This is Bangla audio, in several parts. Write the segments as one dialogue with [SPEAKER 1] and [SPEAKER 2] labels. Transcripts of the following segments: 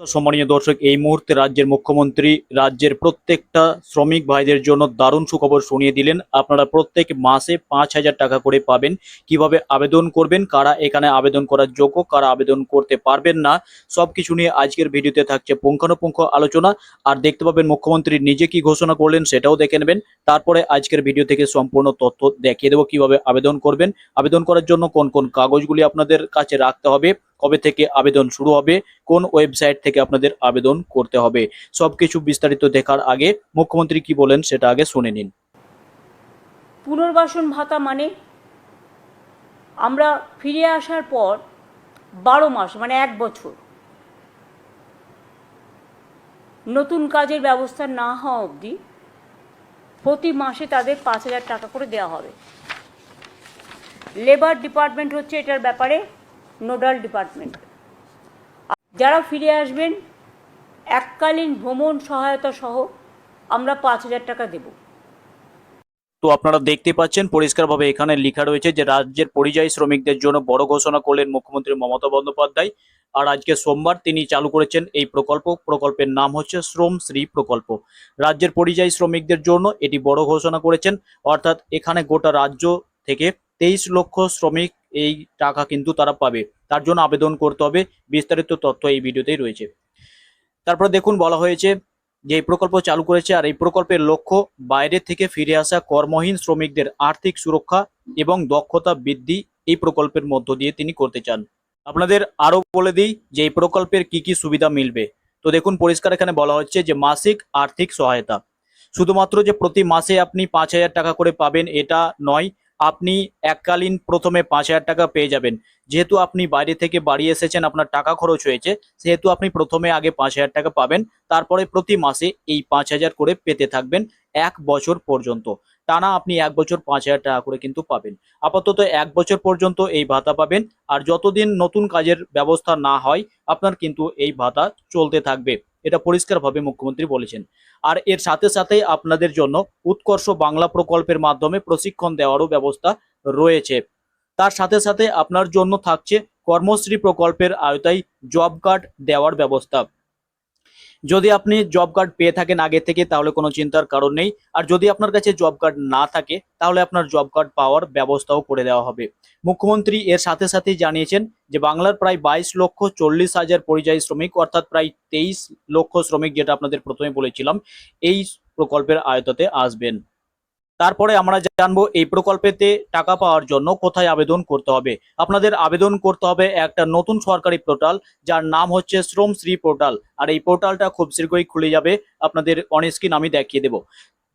[SPEAKER 1] সম্মানীয় দর্শক, এই মুহূর্তে রাজ্যের মুখ্যমন্ত্রী রাজ্যের প্রত্যেকটা শ্রমিক ভাইদের জন্য দারুণ সুখবর শুনিয়ে দিলেন। আপনারা প্রত্যেক মাসে পাঁচ হাজার টাকা করে পাবেন। কীভাবে আবেদন করবেন, কারা এখানে আবেদন করার যোগ্য, কারা আবেদন করতে পারবেন না, সবকিছু নিয়ে আজকের ভিডিওতে থাকছে পুঙ্খানুপুঙ্খ আলোচনা। আর দেখতে পাবেন মুখ্যমন্ত্রী নিজে কি ঘোষণা করলেন সেটাও দেখে নেবেন। তারপরে আজকের ভিডিও থেকে সম্পূর্ণ তথ্য দেখিয়ে দেবো কীভাবে আবেদন করবেন। আবেদন করার জন্য কোন কোন কাগজগুলি আপনাদের কাছে রাখতে হবে কবে থেকে আবেদন শুরু হবে, কোন ওয়েবসাইট থেকে আপনাদের আবেদন করতে হবে, সবকিছু বিস্তারিত দেখার আগে মুখ্যমন্ত্রী কি বলেন সেটা আগে শুনে নিন।
[SPEAKER 2] পুনর্বাসন ভাতা মানে আমরা ফিরে আসার পর বারো মাস মানে এক বছর, নতুন কাজের ব্যবস্থা না হওয়া অবধি প্রতি মাসে তাদের পাঁচ হাজার টাকা করে দেওয়া হবে। লেবার ডিপার্টমেন্ট হচ্ছে এটার ব্যাপারে নোডাল ডিপার্টমেন্ট। যারা ফিরে আসবেন, এককালীন ভ্রমণ সহায়তা সহ আমরা পাঁচ হাজার টাকা দেবো।
[SPEAKER 1] তো আপনারা দেখতে পাচ্ছেন, পরিষ্কারভাবে এখানে লেখা রয়েছে যে রাজ্যের পরিযায়ী শ্রমিকদের জন্য বড় ঘোষণা করলেন মুখ্যমন্ত্রী মমতা বন্দ্যোপাধ্যায়। আর আজকে সোমবার তিনি চালু করেছেন এই প্রকল্প। প্রকল্পের নাম হচ্ছে শ্রম শ্রী প্রকল্প। রাজ্যের পরিযায়ী শ্রমিকদের জন্য এটি বড় ঘোষণা করেছেন। অর্থাৎ এখানে গোটা রাজ্য থেকে তেইশ লক্ষ শ্রমিক এই টাকা কিন্তু তারা পাবে। তার জন্য আবেদন করতে হবে। বিস্তারিত তথ্য এই ভিডিওতেই রয়েছে। তারপরে দেখুন, বলা হয়েছে যে এই প্রকল্প চালু করেছে আর এই প্রকল্পের লক্ষ্য বাইরে থেকে ফিরে আসা কর্মহীন শ্রমিকদের আর্থিক সুরক্ষা এবং দক্ষতা বৃদ্ধি এই প্রকল্পের মধ্য দিয়ে তিনি করতে চান। আপনাদের আরও বলে দিই যে এই প্রকল্পের কি কি সুবিধা মিলবে। তো দেখুন, পরিষ্কার এখানে বলা হচ্ছে যে মাসিক আর্থিক সহায়তা। শুধুমাত্র যে প্রতি মাসে আপনি পাঁচ হাজার টাকা করে পাবেন, এটা নয় আপনি এককালীন প্রথমে পাঁচ হাজার টাকা পেয়ে যাবেন। যেহেতু আপনি বাইরে থেকে বাড়ি এসেছেন, আপনার টাকা খরচ হয়েছে, সেহেতু আপনি প্রথমে আগে পাঁচ হাজার টাকা পাবেন, তারপরে প্রতি মাসে এই পাঁচ হাজার করে পেতে থাকবেন এক বছর পর্যন্ত। টানা আপনি এক বছর পাঁচ হাজার টাকা করে কিন্তু পাবেন। আপাতত এক বছর পর্যন্ত এই ভাতা পাবেন, আর যতদিন নতুন কাজের ব্যবস্থা না হয়, আপনার কিন্তু এই ভাতা চলতে থাকবে। এটা পরিষ্কারভাবে মুখ্যমন্ত্রী বলেছেন। আর এর সাথে সাথে আপনাদের জন্য উৎকর্ষ বাংলা প্রকল্পের মাধ্যমে প্রশিক্ষণ দেওয়ারও ব্যবস্থা রয়েছে। তার সাথে সাথে আপনার জন্য থাকছে কর্মশ্রী প্রকল্পের আয়তায় জব কার্ড দেওয়ার ব্যবস্থা। যদি আপনি জব কার্ড পেয়ে থাকেন আগে থেকে, তাহলে কোনো চিন্তার কারণ নেই। আর যদি আপনার কাছে জব কার্ড না থাকে, তাহলে আপনার জব কার্ড পাওয়ার ব্যবস্থাও করে দেওয়া হবে। মুখ্যমন্ত্রী এর সাথে সাথে জানিয়েছেন যে, বাংলার প্রায় বাইশ লক্ষ চল্লিশ হাজার পরিযায়ী শ্রমিক, অর্থাৎ প্রায় তেইশ লক্ষ শ্রমিক, যেটা আপনাদের প্রথমে বলেছিলাম, এই প্রকল্পের আয়ততে আসবেন। তারপরে আমরা জানব এই প্রকল্পেতে টাকা পাওয়ার জন্য কোথায় আবেদন করতে হবে। আপনাদের আবেদন করতে হবে একটা নতুন সরকারি পোর্টাল, যার নাম হচ্ছে শ্রমশ্রী পোর্টাল। আর এই পোর্টালটা খুব শীঘ্রই খুলে যাবে, আপনাদের অনেক অনস্ক্রিন আমি দেখিয়ে দেব।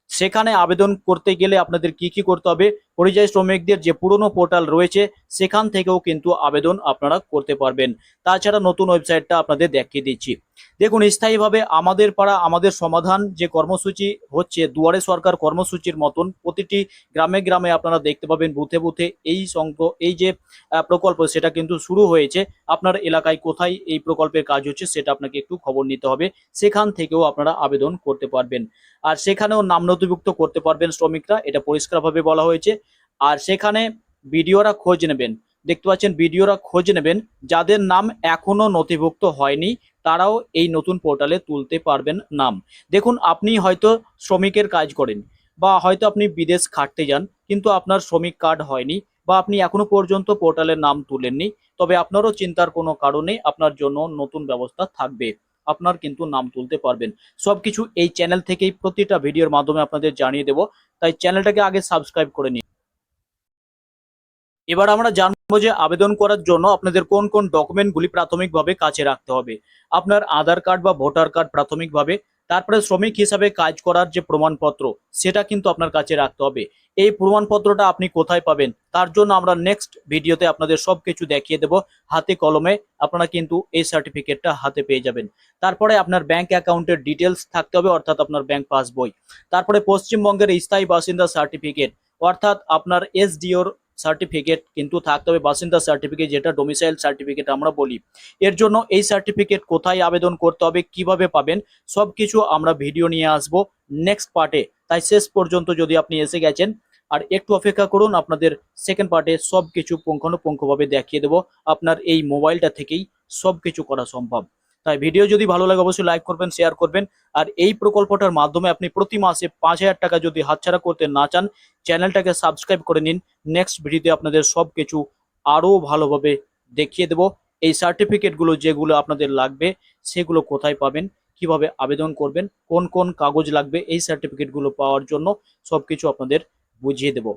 [SPEAKER 1] সেখানে আবেদন করতে গেলে আপনাদের কি কি করতে হবে? পরিযায়ী শ্রমিকদের যে পুরনো পোর্টাল রয়েছে, সেখান থেকেও কিন্তু আবেদন আপনারা করতে পারবেন। তাছাড়া নতুন ওয়েবসাইটটা আপনাদের দেখিয়ে দিচ্ছি। দেখুন, স্থায়ীভাবে আমাদের পাড়া, আমাদের সমাধান যে কর্মসূচি হচ্ছে, দুয়ারে সরকার কর্মসূচির মতন প্রতিটি গ্রামে গ্রামে আপনারা দেখতে পাবেন বুথে বুথে এই সংখ্য এই যে প্রকল্প, সেটা কিন্তু শুরু হয়েছে। আপনার এলাকায় কোথায় এই প্রকল্পের কাজ হচ্ছে, সেটা আপনাকে একটু খবর নিতে হবে। সেখান থেকেও আপনারা আবেদন করতে পারবেন। আর সেখানেও নাম নথিভুক্ত করতে পারবেন শ্রমিকরা, এটা পরিষ্কারভাবে বলা হয়েছে। আর সেখানে বিডিওরা খোঁজ নেবেন। দেখতে পাচ্ছেন বিডিওরা খোঁজ নেবেন। যাদের নাম এখনও নথিভুক্ত হয়নি, তারাও এই নতুন পোর্টালে তুলতে পারবেন নাম। দেখুন, আপনি হয়তো শ্রমিকের কাজ করেন বা হয়তো আপনি বিদেশ খাটতে যান, কিন্তু আপনার শ্রমিক কার্ড হয়নি বা আপনি এখনও পর্যন্ত পোর্টালের নাম তুলেননি, তবে আপনারও চিন্তার কোনো কারণে আপনার জন্য নতুন ব্যবস্থা থাকবে। আপনার কিন্তু নাম তুলতে পারবেন। সবকিছু এই চ্যানেল থেকেই প্রতিটা ভিডিওর মাধ্যমে আপনাদের জানিয়ে দেব। তাই চ্যানেলটাকে আগে সাবস্ক্রাইব করে নিন। এবার আমরা জানব যে আবেদন করার জন্য আপনাদের কোন কোন ডকুমেন্টগুলি প্রাথমিকভাবে কাছে রাখতে হবে। আপনার আধার কার্ড বা ভোটার কার্ড প্রাথমিকভাবে, তারপরে শ্রমিক হিসাবে কাজ করার যে প্রমাণপত্র, সেটা কিন্তু আপনার কাছে রাখতে হবে। এই প্রমাণপত্রটা আপনি কোথায় পাবেন, তার জন্য আমরা নেক্সট ভিডিওতে আপনাদের সবকিছু দেখিয়ে দেব। হাতে কলমে আপনারা কিন্তু এই সার্টিফিকেটটা হাতে পেয়ে যাবেন। তারপরে আপনার ব্যাংক অ্যাকাউন্টের ডিটেলস থাকতে হবে, অর্থাৎ আপনার ব্যাংক পাসবই তারপরে পশ্চিমবঙ্গের স্থায়ী বাসিন্দা সার্টিফিকেট অর্থাৎ আপনার এসডিওর সার্টিফিকেট কিন্তু থাকতে হবে, বাসিন্দা সার্টিফিকেট যেটা ডোমিসাইল সার্টিফিকেট আমরা বলি। এর জন্য এই সার্টিফিকেট কোথায় আবেদন করতে হবে, কীভাবে পাবেন সব কিছু আমরা ভিডিও নিয়ে আসব নেক্সট পার্টে তাই শেষ পর্যন্ত যদি আপনি এসে গেছেন, আর একটু অপেক্ষা করুন, আপনাদের সেকেন্ড পার্টে সবকিছু পুঙ্খানুপুঙ্খভাবে দেখিয়ে দেব। আপনার এই মোবাইলটা থেকেই সবকিছু করা সম্ভব। তাই ভিডিও যদি ভালো লাগে, অবশ্যই লাইক করবেন শেয়ার করবেন। আর এই প্রকল্পটার মাধ্যমে আপনি প্রতি মাসে পাঁচ হাজার টাকা যদি হাতছাড়া করতে না চান, চ্যানেলটাকে সাবস্ক্রাইব করে নিন। নেক্সট ভিডিওতে আপনাদের সব কিছু আরও ভালোভাবে দেখিয়ে দেব। এই সার্টিফিকেটগুলো যেগুলো আপনাদের লাগবে, সেগুলো কোথায় পাবেন, কীভাবে আবেদন করবেন, কোন কোন কাগজ লাগবে, এই সার্টিফিকেটগুলো পাওয়ার জন্য সবকিছু আপনাদের বুঝিয়ে দেব।